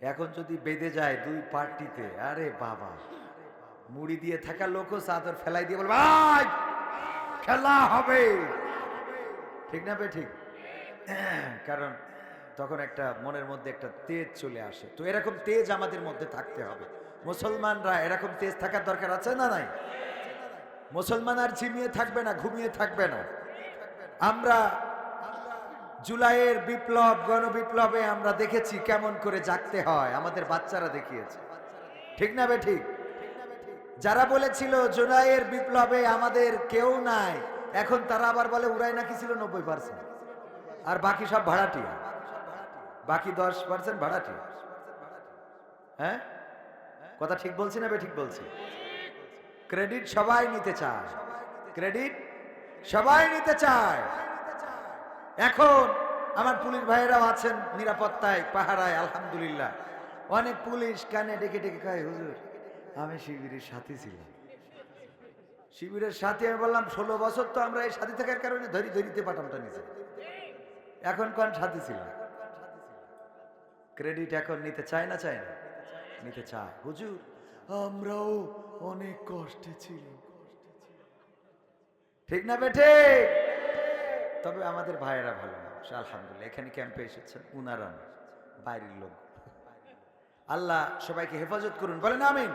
এখন যদি বেঁধে যায় দুই পার্টিতে, আরে বাবা। মুড়ি দিয়ে থাকা লোকও চাদর ফেলাই দিয়ে বলবে ভাই খেলা হবে। ঠিক না বে, ঠিক? কারণ তখন একটা মনের মধ্যে একটা তেজ চলে আসে। তো এরকম তেজ আমাদের মধ্যে থাকতে হবে। মুসলমানরা এরকম তেজ থাকার দরকার আছে না নাই? মুসলমান আর ঝিমিয়ে থাকবে না, ঘুমিয়ে থাকবে না। আমরা জুলাইয়ের বিপ্লব, গণবিপ্লবে আমরা দেখেছি কেমন করে জাগতে হয়, আমাদের বাচ্চারা দেখিয়েছে। ঠিক না বে ঠিক? যারা বলেছিল জুলাইয়ের বিপ্লবে আমাদের কেউ নাই, এখন তারা আবার বলে উড়াই নাকি ছিল নব্বই পার্সেন্ট। আর বাকি সব ভাড়াটিয়া। বাকি দশ পার্সেন্ট ভাড়াটিয়া। হ্যাঁ? কথা ঠিক বলছি না বে ঠিক বলছি? ক্রেডিট সবাই নিতে চায়। ক্রেডিট সবাই নিতে চায়। এখন আমার পুলিশ ভাইয়েরাও আছেন নিরাপত্তায়, পাহারায়, আলহামদুলিল্লাহ। অনেক পুলিশ কানে ডেকে ডেকে খায় হুজুর, আমি শিবিরের সাথে ছিলাম। শিবিরের সাথে, আমি বললাম, ষোলো বছর তো আমরা এই সাথী থাকার কারণে ধরি ধরিতে পাঠামটা নিচে এখন কোন সাথী ছিল? ক্রেডিট এখন নিতে চায় না চায় না? নিতে চায়। হুজুর, আমরাও অনেক কষ্টে ছিলাম। ঠিক না বেঠে? তবে আমাদের ভাইয়েরা ভালো মানুষ, আলহামদুলিল্লাহ। এখানে ক্যাম্পে এসেছেন, উনারা বাইরের লোক। আল্লাহ সবাইকে হেফাজত করুন, বলেন আমিন।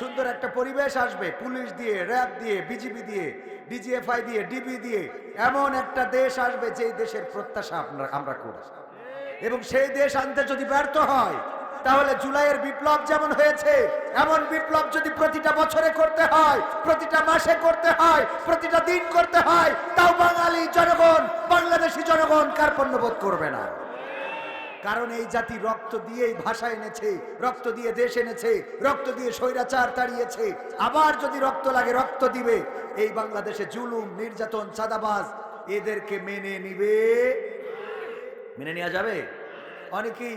সুন্দর একটা পরিবেশ আসবে, পুলিশ দিয়ে, র্যাব দিয়ে, বিজিবি দিয়ে, ডিজিএফআই দিয়ে, ডিবি দিয়ে, এমন একটা দেশ আসবে যেই দেশের প্রত্যাশা আমরা করি। এবং সেই দেশ আনতে যদি ব্যর্থ হয় তাহলে জুলাইয়ের বিপ্লব যেমন হয়েছে, এমন বিপ্লব যদি প্রতিটা বছরে করতে হয়, প্রতিটা মাসে করতে হয়, প্রতিটা দিন করতে হয়, তাও বাঙালি জনগণ, বাংলাদেশি জনগণ কার্পণ্যবোধ করবে না। কারণ এই জাতি রক্ত দিয়েই ভাষা এনেছে, রক্ত দিয়ে দেশ এনেছে, রক্ত দিয়ে স্বৈরাচার তাড়িয়েছে। আবার যদি রক্ত লাগে, রক্ত দিবে। এই বাংলাদেশে জুলুম, নির্যাতন, চাঁদাবাজ এদেরকে মেনে নিবে। মেনে নেওয়া যাবে? অনেকেই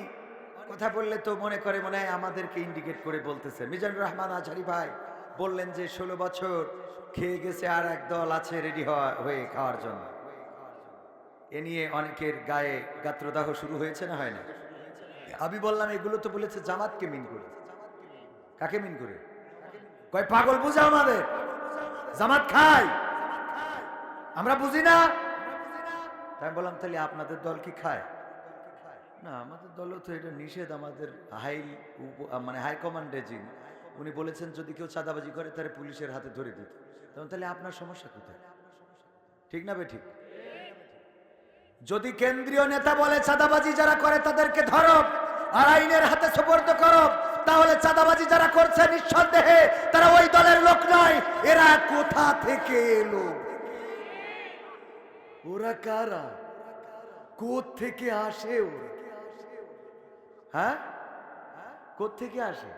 কথা বললে তো মনে করে মনে হয় আমাদেরকে ইন্ডিকেট করে বলতেছে। মিজানুর রহমান আচারি ভাই বললেন যে, ষোলো বছর খেয়ে গেছে আর এক দল আছে রেডি হয়ে খাওয়ার জন্য। এ নিয়ে অনেকের গায়ে গাত্রদাহ শুরু হয়েছে না হয় না? আমি বললাম, এগুলো তো বলেছে জামাতকে মিন করে। কাকে মিন করে? কয়, পাগল বুঝা আমাদের। জামাত খায়। আমরা বুঝি না? তাই বললাম, তাহলে আপনাদের দল কি খায়? না, আমাদের দলও তো এটা নিষেধ, আমাদের হাই মানে হাই কমান্ডে যিনি, উনি বলেছেন যদি কেউ চাঁদাবাজি করে, তাহলে পুলিশের হাতে ধরে দিত। তখন তাহলে আপনার সমস্যা কোথায়? ঠিক না বে ঠিক যদি কেন্দ্রীয় নেতা বলে চাঁদাবাজি যারা করে, তাদেরকে ধরো আর আইনের হাতে সুপর্দ করো, তাহলে চাঁদাবাজি যারা করছে নিঃসন্দেহে, তারা ওই দলের লোক নয়, এরা কোথা থেকে এলো? ওরা কারা? কোথ থেকে আসে ওরা? হ্যাঁ? কোথ থেকে আসে?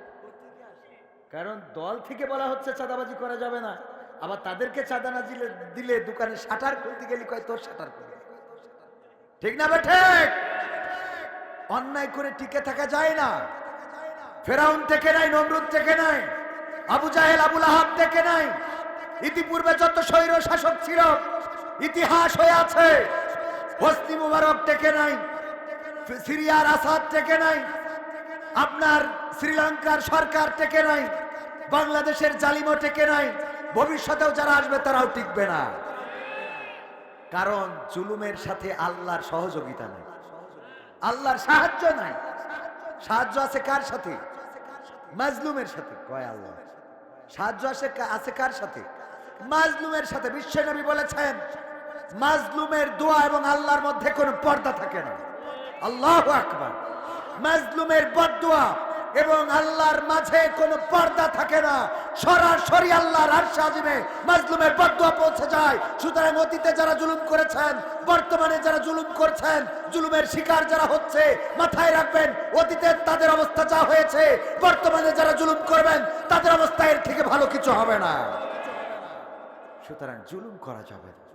কারণ দল থেকে বলা হচ্ছে চাঁদাবাজি করা যাবে না। আবার তাদেরকে চাঁদা না দিলে দিলে দোকানে শাটার খুলতে গেলি কয়, তোর শাটার খুলতে ঠিক না ঠিক? অন্যায় করে টিকে থাকা যায় না। ফেরাউন থেকে নাই, নমরুদ থেকে নাই, আবু জাহেল, আবুল আহাব থেকে নাই। ইতিপূর্বে যত স্বৈর শাসক ছিল, ইতিহাস হয়ে আছে। হস্তি মুবারক থেকে নাই। সিরিয়ার আসাদ টেকে নাই, আপনার শ্রীলঙ্কার সরকার টেকে নাই, বাংলাদেশের জালিমও টেকে নাই, ভবিষ্যতেও যারা আসবে তারাও টিকবে না। কারণ জুলুমের সাথে আল্লাহর সহযোগিতা নাই। আল্লাহর সাহায্য নাই। সাহায্য আছে কার সাথে? মাজলুমের সাথে। কয় আল্লাহ। সাহায্য আছে আছে কার সাথে? মাজলুমের সাথে। বিশ্বনবী বলেছেন, মাজলুমের দোয়া এবং আল্লাহর মধ্যে কোনো পর্দা থাকে না। আল্লাহ আকবার। মাজলুমের বদদোয়া এবং আল্লাহর মাঝে কোনো পর্দা থাকে না। সরাসরি আল্লাহর মাজলুমের বদদোয়া পৌঁছে যায়। সুতরাং অতীতে যারা জুলুম করেছেন, বর্তমানে যারা জুলুম করছেন, জুলুমের শিকার যারা হচ্ছে, মাথায় রাখবেন, অতীতে তাদের অবস্থা যা হয়েছে, বর্তমানে যারা জুলুম করবেন, তাদের অবস্থা এর থেকে ভালো কিছু হবে না। সুতরাং জুলুম করা যাবে না।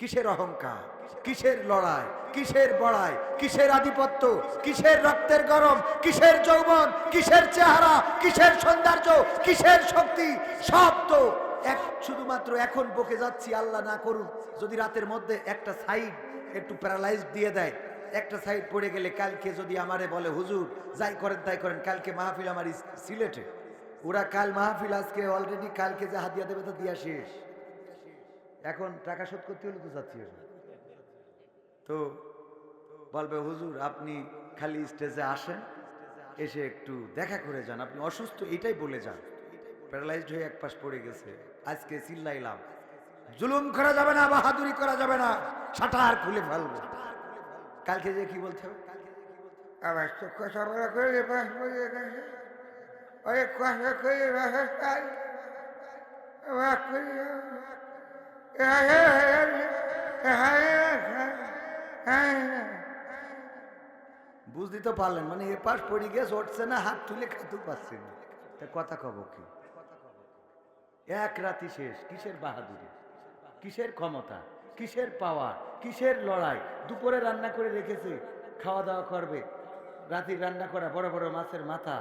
কিসের অহংকার? কিসের লড়াই? কিসের বড়াই? কিসের আধিপত্য? কিসের রক্তের গরম? কিসের যৌবন? কিসের চেহারা? কিসের সৌন্দর্য? কিসের শক্তি? সব তো এক, শুধুমাত্র এখন বকে যাচ্ছি, আল্লাহ না করুন যদি রাতের মধ্যে একটা সাইড একটু প্যারালাইজ দিয়ে দেয়, একটা সাইড পড়ে গেলে কালকে যদি আমারে বলে, হুজুর, যাই করেন, তাই করেন, কালকে মাহফিল আমার সিলেটে। ওরা কাল মাহফিল, আজকে অলরেডি কালকে যে হাতিয়া দেবে তো দিয়া শেষ। এখন টাকা শোধ করতে হলে তো যাচ্ছি। তো বলবে, হুজুর, আপনি খালি স্টেজে আসেন, এসে একটু দেখা করে যান। আপনি অসুস্থ, এটাই বলে যান। প্যারালাইজড হয়ে এক পাশ পড়ে গেছে। আজকে চিল্লাইলাম, জুলুম করা যাবে না, বাহাদুরি করা যাবে না শাটার খুলে ফেলব। কালকে যে কি হবে? আবার ওই কথা করে বুঝতে তো পারলেন মানে এ পাশ পড়ে গেছে উঠছে না, হাত তুলে খাতেও পারছে না। তা কথা কব কি? এক রাতি শেষ, কিসের বাহাদুরি? কিসের ক্ষমতা? কিসের পাওয়া কিসের লড়াই? দুপুরে রান্না করে রেখেছে, খাওয়া দাওয়া করবে। রাতের রান্না করা বড় বড় মাছের মাথা।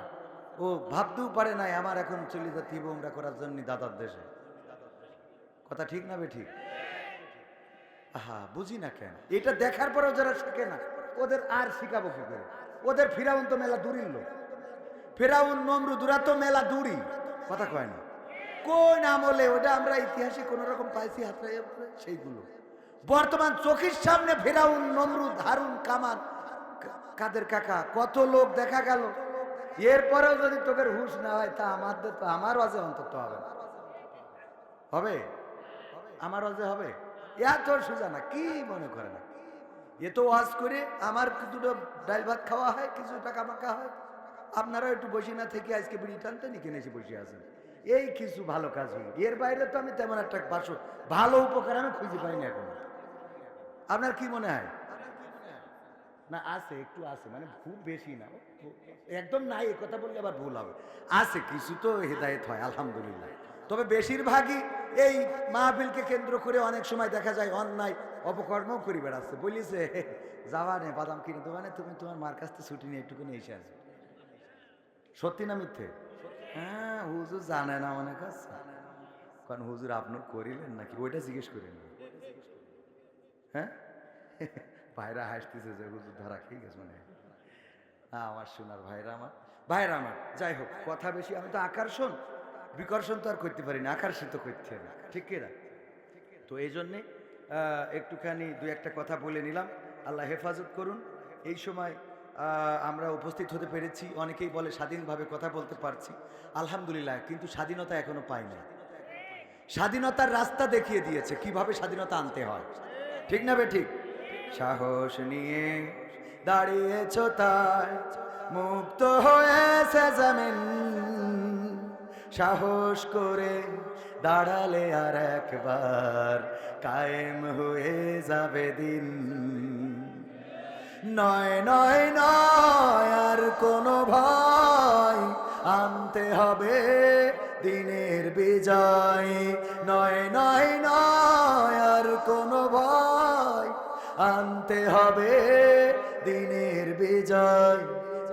ও ভাবতেও পারে নাই, আমার এখন চলে যেতে বোমরা করার জন্য দাদার দেশে। কথা ঠিক না বে ঠিক? আহা, বুঝি না কেন? এটা দেখার পরেও যারা শেখে না, ওদের আর শিখাবো কি করে? ওদের ফিরাউন তো মেলা দূরির লোক। ফেরাউন নমরুদুরা তো মেলা দূরই। কথা কয় না। কোন আমলে ওটা আমরা ইতিহাসে কোন রকম পাইছি পড়ে? সেইগুলো। বর্তমান চোখের সামনে ফেরাউন, নমরুদ, হারুন কামান কাদের কাকা, কত লোক দেখা গেল। এরপরেও যদি তোদের হুশ না হয়, তা আমাদের তো, আমার ওয়াজে অন্তত হবে হবে? আমার ওয়াজে হবে? এত সোজা না, কি মনে করে না? এ তো ওয়াজ করে আমার দুটো ডাল ভাত খাওয়া হয়, কিছু টাকা মাকা হয়। আপনারা একটু বসে না থেকে আজকে বিড়ি টানতে নি কিনেছি বসে আছেন। এই কিছু ভালো কাজ হলো। এর বাইরে তো আমি তেমন একটা বাসো, ভালো উপকার আমি খুঁজে পাইনি এখন। আপনার কি মনে হয়? না, আছে, একটু আছে মানে খুব বেশি না। একদম নাই কথা বললে আবার ভুল হবে। আছে, কিছু তো হেদায়েত হয়, আলহামদুলিল্লাহ। তবে বেশিরভাগই এই মাহফিলকে কেন্দ্র করে অনেক সময় দেখা যায় অন্যায় অপকর্মও করে বেড়াচ্ছে বলিছে যাওয়া নে, বাদাম কিনে দেওয়া নে, তুমি তোমার মার কাছ থেকে ছুটি নিয়ে একটুখানি এসে আসবে। সত্যি না মিথ্যে? হ্যাঁ হুজুর জানে না মনে কাছে কারণ হুজুর আপনার করিলেন নাকি? ওইটা জিজ্ঞেস করেন হ্যাঁ? ভাইরা হাসতেছে যে হুজুর ধরা খেয়ে গেছে মানে না, আমার শোনার ভাইরা আমার। ভাইরা আমার, যাই হোক, কথা বেশি, আমি তো আকর্ষণ বিকর্ষণ তো আর করতে পারি না আকর্ষিত করতে হবে, ঠিক কিনা তো এই জন্যে একটুখানি দু একটা কথা বলে নিলাম। আল্লাহ হেফাজত করুন। এই সময় আমরা উপস্থিত হতে পেরেছি। অনেকেই বলে স্বাধীনভাবে কথা বলতে পারছি। আলহামদুলিল্লাহ, কিন্তু স্বাধীনতা এখনও পাই না স্বাধীনতার রাস্তা দেখিয়ে দিয়েছে, কীভাবে স্বাধীনতা আনতে হয়। ঠিক না বে ঠিক? সাহস নিয়ে দাঁড়িয়েছ তাই, মুক্ত হয়েছে জামিন। সাহস করে দাঁড়ালে আর একবার কায়েম হয়ে যাবে দিন। নয় নয় নয়, আর কোনো ভয় আনতে হবে দিনের বিজয়। নয় নয় নয়, আর কোনো ভয় আনতে হবে দিনের বিজয়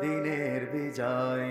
দিনের বিজয়।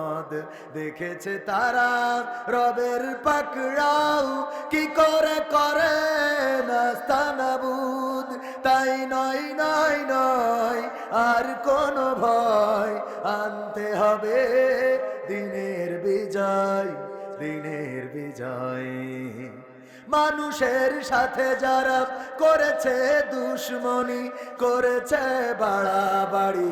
দেখেছে তারা। রবের পাকড়াও কি করে করে? নাস্তানাবুদ। তাই নয় নয় নয়, আর কোনো ভয় আনতে হবে। দিনের বিজয় দিনের বিজয়। মানুষের সাথে যারা করেছে দুশ্মনী, করেছে বাড়াবাড়ি।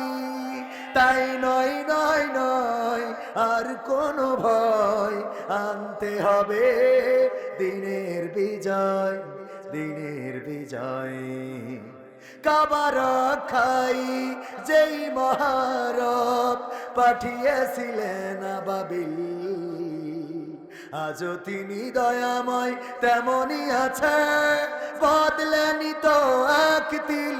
তাই নয় নয় নয়, আর কোনো ভয় আনতে হবে। দিনের বিজয় দিনের বিজয়। কাবার খাই যেই মহারব পাঠিয়েছিলেন আবাবিল। আজও তিনি দয়াময় তেমনই আছে, বদলেনি তো এক তিল।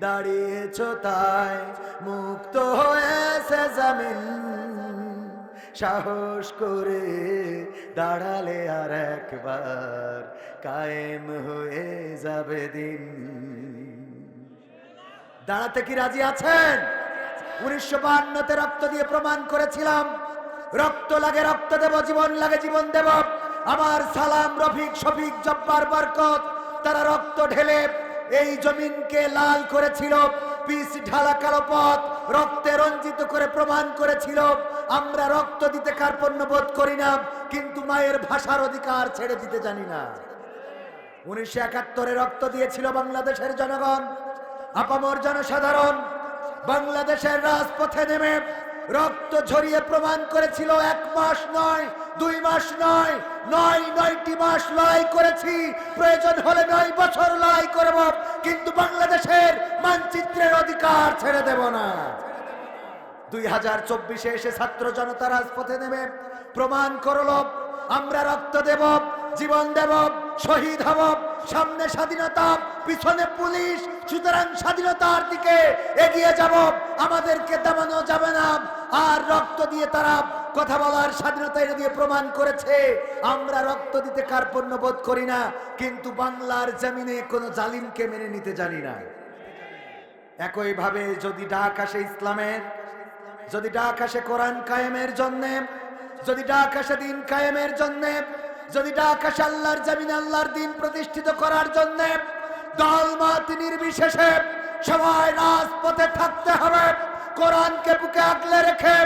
দাঁড়িয়েছ তাই মুক্ত হয়েছে জামিন। সাহস করে দাঁড়ালে আর একবার কায়েম হয়ে যাবে দিন। দাঁড়াতে কি রাজি আছেন? উনিশশো বাহান্নতে রক্ত দিয়ে প্রমাণ করেছিলাম। রক্ত লাগে, রক্ত দেব, জীবন লাগে, জীবন দেব। আমার সালাম, রফিক, শফিক, জব্বার বরকত, তারা রক্ত ঢেলে এই জমিনকে লাল করেছিল, পিস ঢালা কালো পথ, রক্তে রঞ্জিত করে প্রমাণ করেছিল। আমরা রক্ত দিতে কার্পণ্য বোধ করি না, কিন্তু মায়ের ভাষার অধিকার ছেড়ে দিতে জানি না। উনিশশো একাত্তরে রক্ত দিয়েছিল বাংলাদেশের জনগণ। আপামর জনসাধারণ, বাংলাদেশের রাজপথে নেমে রক্ত ঝরিয়ে প্রমাণ করেছিল এক মাস নয়, দুই মাস নয় নয়, নয়টি মাস লড়াই করেছি। প্রয়োজন হলে নয় বছর লড়াই করব, কিন্তু বাংলাদেশের মানচিত্রের অধিকার ছেড়ে দেব না। দুই হাজার চব্বিশে এসে ছাত্র জনতা রাজপথে নেমে প্রমাণ করল, আমরা রক্ত দেব, জীবন দেব, শহীদ হব, সামনে স্বাধীনতা, পিছনে পুলিশ, সুতরাং স্বাধীনতার দিকে এগিয়ে যাব, আমাদেরকে দামানো যাবে না। আর রক্ত দিয়ে তারা কথা বলার স্বাধীনতা এনে দিয়ে প্রমাণ করেছে। আমরা রক্ত দিতে কার্পণ্য বোধ করি না, কিন্তু বাংলার জমিনে কোনো জালিমকে মেনে নিতে জানি না। একইভাবে যদি ডাক আসে ইসলামের, যদি ডাক আসে কোরআন কায়েমের জন্যে, যদি ডাক আসে দিন কায়েমের জন্যে, যদি ডাক আসে আল্লাহর জামিন আল্লাহর দিন প্রতিষ্ঠিত করার জন্যে দল মত নির্বিশেষে সবাই রাজপথে থাকতে হবে। কোরআনকে বুকে আগলে রেখে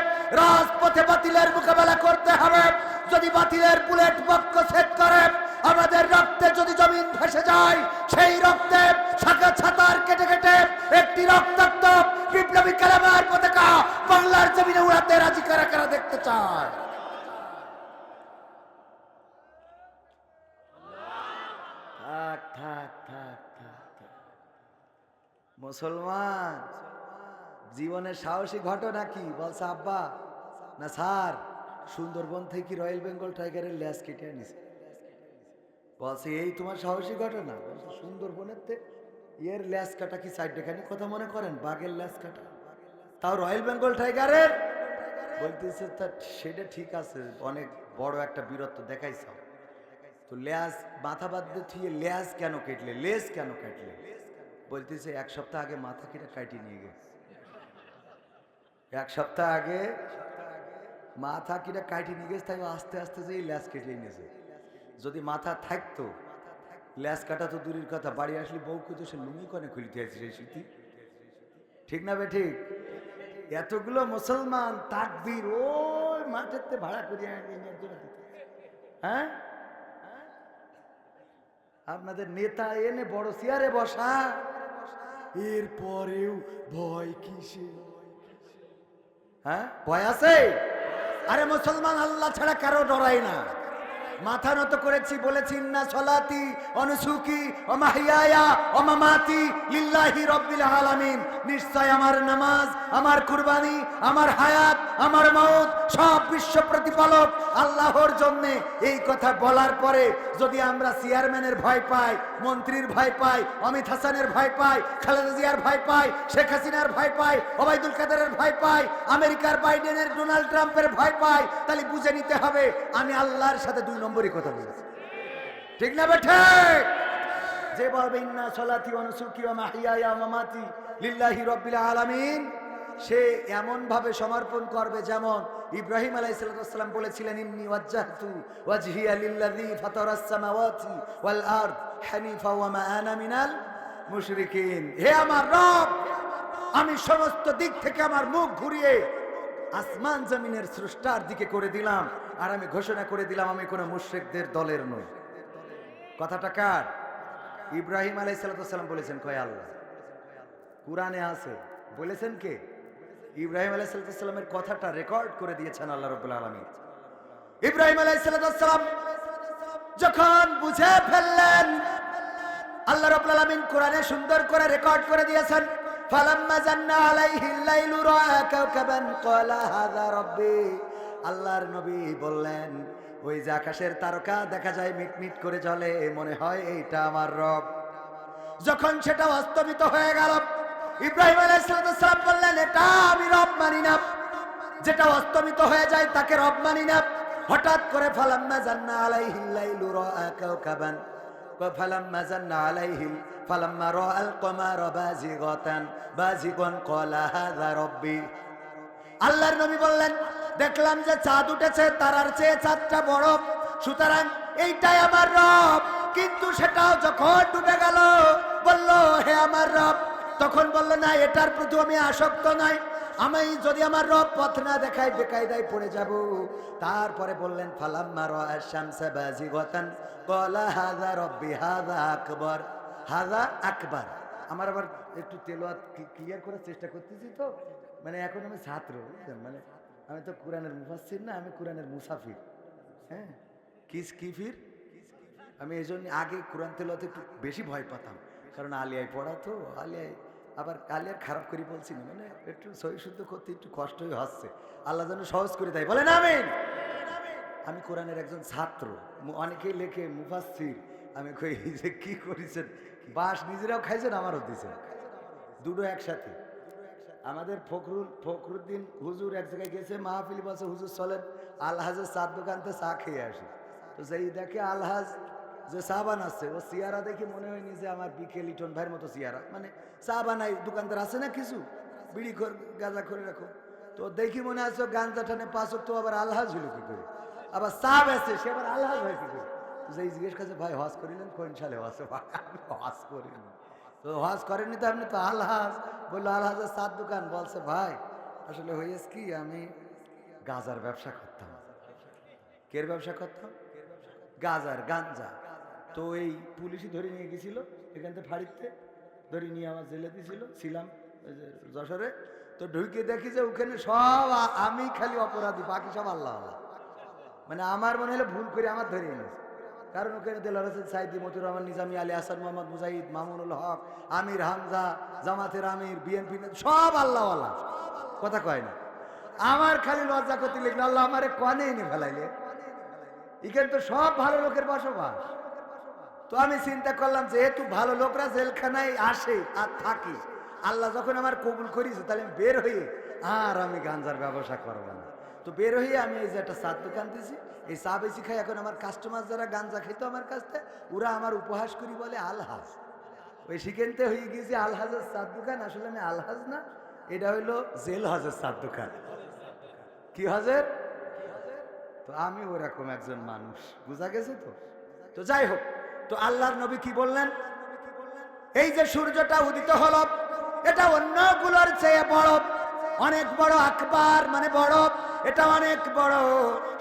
রাজপথে বাতিলের মোকাবেলা করতে হবে যদি বাতিলের বুলেট বক্ষ ছেদ করে, আমাদের রক্তে যদি জমিন ভেসে যায়, সেই রক্তে শাখা ছাতার কেটে কেটে একটি রক্তাক্ত বিপ্লবী কালামার পতাকা বাংলার জমিনে উড়াতে রাজি কারা কারা দেখতে চায় থাক থাক থাক থাক। মুসলমান জীবনের সাহসী ঘটনা কি? বলছে, আব্বা, না স্যার, সুন্দরবন থেকে রয়্যাল বেঙ্গল টাইগারের ল্যাস কেটে আনিস বলছে, এই তোমার সাহসী ঘটনা? বলছে, সুন্দরবনের তে এর ল্যাস কাটা কি সাইড সাইডখানি? কথা মনে করেন, বাঘের ল্যাস কাটা। তাও রয়্যাল বেঙ্গল টাইগারের? বলতেছে, তা সেটা ঠিক আছে, অনেক বড় একটা বীরত্ব দেখাইছ। তো ল্যাস, মাথা বাদ দিয়ে ল্যাস কেন কেটলে? লেস কেন কাটলে? বলতেছে, এক সপ্তাহ আগে মাথা কেটে কাটিয়ে নিয়ে গেছে। এক সপ্তাহ আগে মাথা কিনা কাটি নিয়ে গেছে, তাই আস্তে আস্তে যে ল্যাস কেটে নিয়েছে যদি মাথা থাকতো, ল্যাস কাটা তো দূরের কথা, বাড়ি আসলে বউ কিন্তু সে লুঙ্গি কনে খুলিতে আছে সেই স্মৃতি। ঠিক না বে ঠিক? এতগুলো মুসলমান তাকবীর ওই মাঠেতে ভাড়া দিতে। হ্যাঁ? আপনাদের নেতা এনে বড় চেয়ারে বসা, এরপরেও ভয় কিসে হ্যাঁ? ভয় আছে? আরে মুসলমান আল্লাহ ছাড়া কারও ডরাই না। মাথা নত করেছি, বলেছি না সলাতি অনুসুকি অমাহিয়া অমামাতি লিল্লাহি রব্বিল আলামিন। নিশ্চয় আমার নামাজ, আমার কুরবানি, আমার হায়াত, আমার মৌত সব বিশ্ব প্রতিপালক আল্লাহর জন্য। এই কথা বলার পরে যদি আমরা চেয়ারম্যানের ভয় পাই, মন্ত্রীর ভয় পাই, অমিত হাসানের ভয় পাই, খালেদা জিয়ার ভয় পাই, শেখ হাসিনার ভয় পাই, ওবায়দুল কাদেরের ভয় পাই, আমেরিকার বাইডেনের ডোনাল্ড ট্রাম্পের ভয় পাই, তাহলে বুঝে নিতে হবে, আমি আল্লাহর সাথে দুই নম্বরই কথা বলেছি। ঠিক না বেঠে? যে বলবে, ইন্না সলাতি অনুসুকি মামাতি লিল্লাহি রাব্বিল আলামিন। সে এমন ভাবে সমর্পণ করবে যেমন ইব্রাহিম আলাইহিসসালাম বলেছিলেন, ইন্নি ওয়াজ্জাহতু ওয়াল আরদ হানিফা ওয়া মা আনা মিনাল মুশরিকিন। হে আমার রব, আমি সমস্ত দিক থেকে আমার মুখ ঘুরিয়ে আসমান জমিনের স্রষ্টার দিকে করে দিলাম। আর আমি ঘোষণা করে দিলাম, আমি কোনো মুশরিকদের দলের নই। কথাটা কার? ইব্রাহিম আলাইসালাম বলেছেন, কয় আল্লাহ। কোরআনে আছে। বলেছেন কে? ইব্রাহিম আলাইসালামের কথাটা রেকর্ড করে দিয়েছেন আল্লাহ রবুল আলমী ইব্রাহিম আলাইসালাম যখন বুঝে ফেললেন, আল্লাহ রবুল আলমিন কোরআনে সুন্দর করে রেকর্ড করে দিয়েছেন, ফালাম্মা জান্না আলাইহিল লাইলু রাআ কাওকাবান ক্বালা হাযা রাব্বি। আল্লাহর নবী বললেন, ওই যে আকাশের তারকা দেখা যায় মিটমিট করে জলে মনে হয় এইটা আমার রব। যখন সেটা বাস্তবিত হয়ে গেল, ইব্রাহিম আলাইসালাম বললেন, এটা আমি রব মানি না। যেটা অস্তমিত হয়ে যায়, তাকে রব মানি না। হঠাৎ করে, ফালাম্মা জান্না আলাইহিল্লাইলু রাআকাওকাবান ওয়া ফালাম্মা জান্না আলাইহিল, ফালাম্মা রাআল কমারা বাযিগাতান বাযিগান ক্বালা হাযা রাব্বি। আল্লাহর নবী বললেন দেখলাম যে চাঁদ উঠেছে, তারার চেয়ে চাঁদটা বড়। সুতরাং এইটাই আমার রব। কিন্তু সেটাও যখন ডুবে গেল, বলল, হে আমার রব। তখন বলল, না, এটার প্রতি আমি আসক্ত নাই। আমি যদি আমার রব পথ না দেখাই, বেকায়দায় পড়ে যাব। তারপরে বললেন, ফালাম্মা রাআ শামসা বাজিগাতান। ক্বালা হাযা রব্বি, হাযা আকবর হাজা আকবার। আমার আবার একটু তেলাওয়াত ক্লিয়ার করার চেষ্টা করতেছি তো? মানে এখন আমি ছাত্র মানে আমি তো কোরআনের মুফাসসির না, আমি কোরআনের মুসাফির। হ্যাঁ? কিস কিফির আমি এই জন্য আগে কোরআন তেলাওয়াতে একটু বেশি ভয় পেতাম। কারণ আলিয়ায় পড়া তো আলিয়ায় আবার আলিয়ার খারাপ করে বলছি না মানে একটু সহি শুদ্ধ করতে একটু কষ্টই হচ্ছে। আল্লাহ যেন সহজ করে দেয়। বলেন আমিন। আমি কোরআনের একজন ছাত্র। অনেকেই লেখে মুফাসসির। আমি কই যে কী করেছেন? বাস নিজেরাও খাইছেন, আমারও দিয়েছেন দুটো একসাথে। আমাদের ফখরুল, ফখরুদ্দিন হুজুর এক জায়গায় গেছে, মাহফিল বসে হুজুর চলেন, আলহাজের চার দোকানতে চা খেয়ে আসি। তো সেই দেখে আলহাজ যে চা বানাচ্ছে, ও সিয়ারা দেখে মনে হয়নি যে আমার বিকে লিটন ভাইয়ের মতো সিয়ারা। মানে চা বানাই, দোকানদার আছে না কিছু? বিড়ি কর গাঁজা করে রাখো তো দেখি মনে আছে ও গাঞ্জা টানে পাঁচ তো আবার আলহাজ হইল কি করে? আবার চা বেছে সে আবার আলহাজ হয় কি করে? সেই জিজ্ঞেস করছে, ভাই হজ করিলেন? কোন সালে হজ? হজ করিনি। তো হজ করেননি তো আপনি তো আলহাজ। বলল, আলহাজের সাত দোকান। বলছে, ভাই, আসলে হয়েছে কি, আমি গাজার ব্যবসা করতাম। কের ব্যবসা করতাম? গাজার গাঞ্জা তো এই পুলিশই ধরে নিয়ে গেছিল, এখান থেকে ফাড়িতে ধরে নিয়ে আমার জেলে দিছিল, ছিলাম যশোরে। তো ঢুকে দেখি যে ওখানে সব আমি খালি অপরাধী, বাকি সব আল্লাহ আল্লাহ। মানে আমার মনে হলো ভুল করে আমার ধরে এনেছে। কারণ ওখানে দেলার হোসেন সাইদি মতুর রহমান, নিজামি আলী হাসান মোহাম্মদ মুজাহিদ মামুনুল হক, আমির হামজা, জামাতের আমির, বিএনপি সব আল্লাহ আল্লাহ কথা কয় না। আমার খালি লজ্জা করতে লিখলো আল্লাহ আমারে কনে এনে ফেলাইলে। এখানে তো সব ভালো লোকের বসবাস। তো আমি চিন্তা করলাম যেহেতু ভালো লোকরা জেলখানায় আসে আর থাকে। আল্লাহ যখন আমার কবুল করিস তাহলে আমি বের হয়ে আর আমি গাঞ্জার ব্যবসা করব না। তো বের হয়ে আমি এই যে একটা চার দোকান দিছি। এই চা বেশি খাই, এখন আমার কাস্টমার যারা গাঞ্জা খেত আমার কাছ ওরা আমার উপহাস করি বলে আলহাজ। ওই সেখানতে হয়ে গিয়েছে আলহাজের চার দোকান, আসলে আমি আলহাজ না, এটা হইল জেল হজের চার দোকান। কি হজের? তো আমি ওরকম একজন মানুষ, বুঝা গেছে তো? তো যাই হোক, তো আল্লাহর নবী কি বললেন? এই যে সূর্যটা উদিত হলো, এটা অন্যগুলোর চেয়ে বড়, অনেক বড় আকবার মানে বড়। এটা অনেক বড়।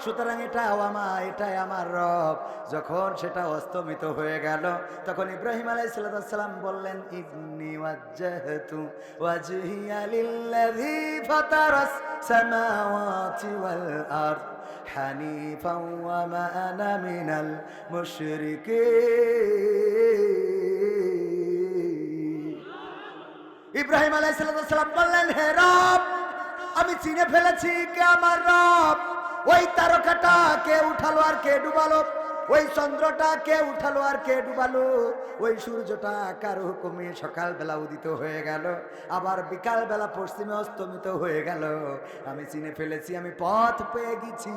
সুতরাং এটা আমার এটাই আমার রব। যখন সেটা অস্তমিত হয়ে গেল, তখন ইব্রাহিম আলাই সাল্লাম বললেন, ইবনি ওয়াজ্জাহতু ওয়াজহিয়া লিল্লাযী ইব্রাহিম বললেন, হে রব আমি চিনে ফেলেছি কে আমার রব? ওই তারকাটা কে উঠালো আর কে ডুবালো? ওই চন্দ্রটা কে উঠালো আর কে ডুবালো? ওই সূর্যটা কারও হুকুমে সকালবেলা উদিত হয়ে গেল। আবার বিকালবেলা পশ্চিমে অস্তমিত হয়ে গেল। আমি চিনে ফেলেছি, আমি পথ পেয়ে গেছি।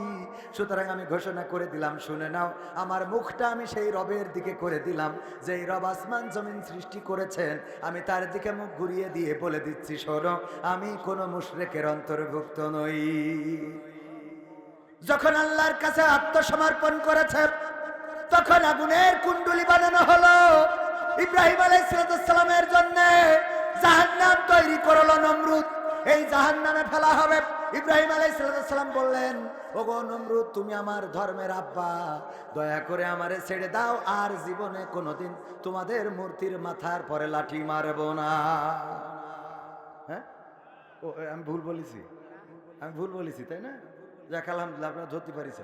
সুতরাং আমি ঘোষণা করে দিলাম, শুনে নাও। আমার মুখটা আমি সেই রবের দিকে করে দিলাম। যে এই রব আসমান জমিন সৃষ্টি করেছেন, আমি তার দিকে মুখ ঘুরিয়ে দিয়ে বলে দিচ্ছি, শোনো, আমি কোনো মুশরেকের অন্তর্ভুক্ত নই। যখন আল্লাহর কাছে আত্মসমর্পণ করেছে তখন আগুনের কুণ্ডুলি বানানো হলো। ইব্রাহিম আলাইসালামের জন্য জাহান্নাম তৈরি করল নমরুদ। এই জাহান্নামে ফেলা হবে। ইব্রাহিম আলাইসালাম বললেন, ওগো নমরুদ, তুমি আমার ধর্মের আব্বা। দয়া করে আমারে ছেড়ে দাও, আর জীবনে কোনোদিন তোমাদের মূর্তির মাথার পরে লাঠি মারবো না। হ্যাঁ? ও আমি ভুল বলেছি। আমি ভুল বলেছি, তাই না? যাক, আলহামদুলিল্লাহ ধরতে পারিছে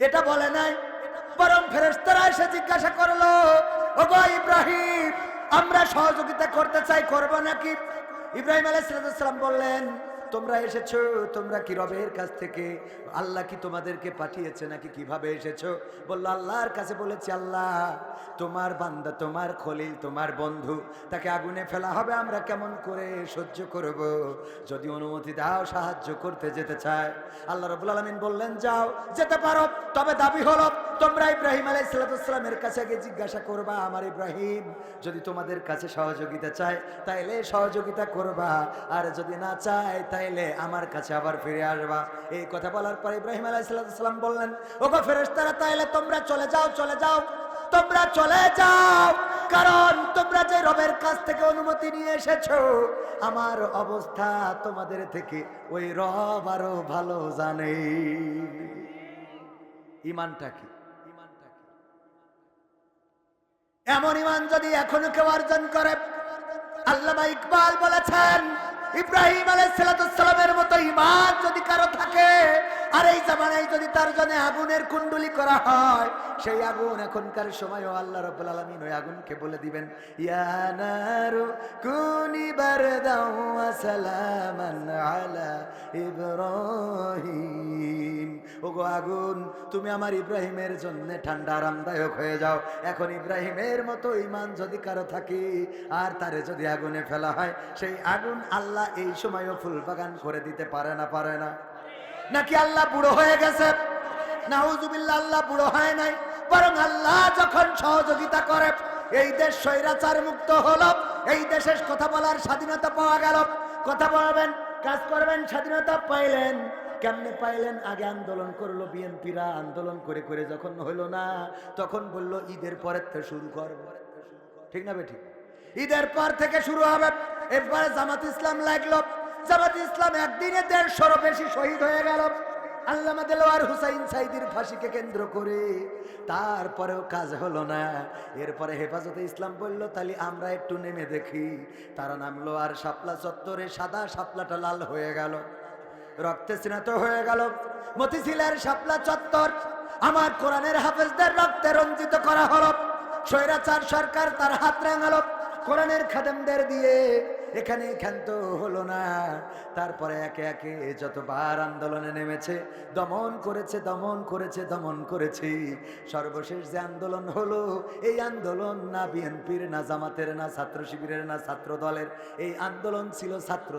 এটা বলে নাই বরং ফেরেশতারা এসে জিজ্ঞাসা করল ও গো ইব্রাহিম, আমরা সহযোগিতা করতে চাই, করব নাকি? ইব্রাহিম আলাইসালাম বললেন, তোমরা এসেছ, তোমরা কি রবের কাছ থেকে, আল্লাহ কি তোমাদেরকে পাঠিয়েছে নাকি কীভাবে এসেছ? বলল, আল্লাহর কাছে বলেছি, আল্লাহ, তোমার বান্দা, তোমার খলিল, তোমার বন্ধু, তাকে আগুনে ফেলা হবে, আমরা কেমন করে সহ্য করব? যদি অনুমতি দাও, সাহায্য করতে যেতে চায়। আল্লাহ রবুল আলমিন বললেন, যাও, যেতে পারো, তবে দাবি হলো তোমরা ইব্রাহিম আলাই সালাতামের কাছে আগে জিজ্ঞাসা করবা, আমার ইব্রাহিম, যদি তোমাদের কাছে সহযোগিতা চায়, তাইলে সহযোগিতা করবা। আর যদি না চায়, তাইলে আমার কাছে আবার ফিরে আসবা। এই কথা বলার পর ইব্রাহিম আলাই সালাতাম বললেন, ওগো ফেরেশতারা, তাইলে তোমরা চলে যাও চলে যাও। তোমরা চলে যাও। কারণ তোমরা যে রবের কাছ থেকে অনুমতি নিয়ে এসেছ, আমার অবস্থা তোমাদের থেকে ওই রব আরও ভালো জানে। ইমানটা কি? এমন ইমান যদি এখনও কেউ অর্জন করে। আল্লামা ইকবাল বলেছেন, ইব্রাহিম আলাইসালামের মতো ইমান যদি কারও থাকে আর এই জামানায় যদি তার জন্য আগুনের কুণ্ডুলি করা হয়, সেই আগুন এখনকার সময়ও আল্লাহ রব্বুল আলামিন ওই আগুনকে বলে দিবেন ইয়ানারু কুনি বারদাও ওয়া সালামান আলা আগুন, তুমি আমার ইব্রাহিমের জন্য ঠান্ডা, আরামদায়ক হয়ে যাও। এখন ইব্রাহিমের মতো ইমান যদি কারও থাকে, আর তারে যদি আগুনে ফেলা হয়, সেই আগুন আল্লাহ এই সময়ও ফুল বাগান করে দিতে পারে না পারে না। নাকি আল্লাহ বুড়ো হয়ে গেছে? নাউজুবিল্লাহ, আল্লাহ বুড়ো হয় নাই। বরং আল্লাহ যখন সহযোগিতা করে, এই দেশ স্বৈরাচার মুক্ত হলো, এই দেশের কথা বলার স্বাধীনতা পাওয়া গেল। কথা বলবেন, কাজ করবেন, স্বাধীনতা পাইলেন। কেমনে পাইলেন? আগে আন্দোলন করল বিএনপিরা, আন্দোলন করে করে যখন হইল না, তখন বলল, ঈদের পরের থেকে শুরু করব ঠিক না বেঠিক? ঈদের পর থেকে শুরু হবে। এরপরে জামাত ইসলাম লাগল। জামাত ইসলাম একদিনে দেড়শোরও বেশি শহীদ হয়ে গেল। আল্লামা দেলোয়ার হুসাইন সাইদির ফাঁসিকে কেন্দ্র করে। তারপরেও কাজ হলো না। এরপরে হেফাজতে ইসলাম বলল তাহলে আমরা একটু নেমে দেখি। তারা নামলো আর শাপলা চত্বরে সাদা শাপলাটা লাল হয়ে গেল। রক্তে স্নাত হয়ে গেল। মতিঝিলের শাপলা চত্বর আমার কোরআনের হাফেজদের রক্তে রঞ্জিত করা হলো। স্বৈরাচার সরকার তার হাত রাঙালো। কোরআনের খাদেমদের দিয়ে এখানে ক্ষান্ত হলো না। তারপরে একে একে যতবার আন্দোলনে নেমেছে, দমন করেছে দমন করেছে দমন করেছে। সর্বশেষ যে আন্দোলন হলো, এই আন্দোলন না বিএনপির, না জামাতের, না ছাত্র শিবিরের না ছাত্র দলের এই আন্দোলন ছিল ছাত্র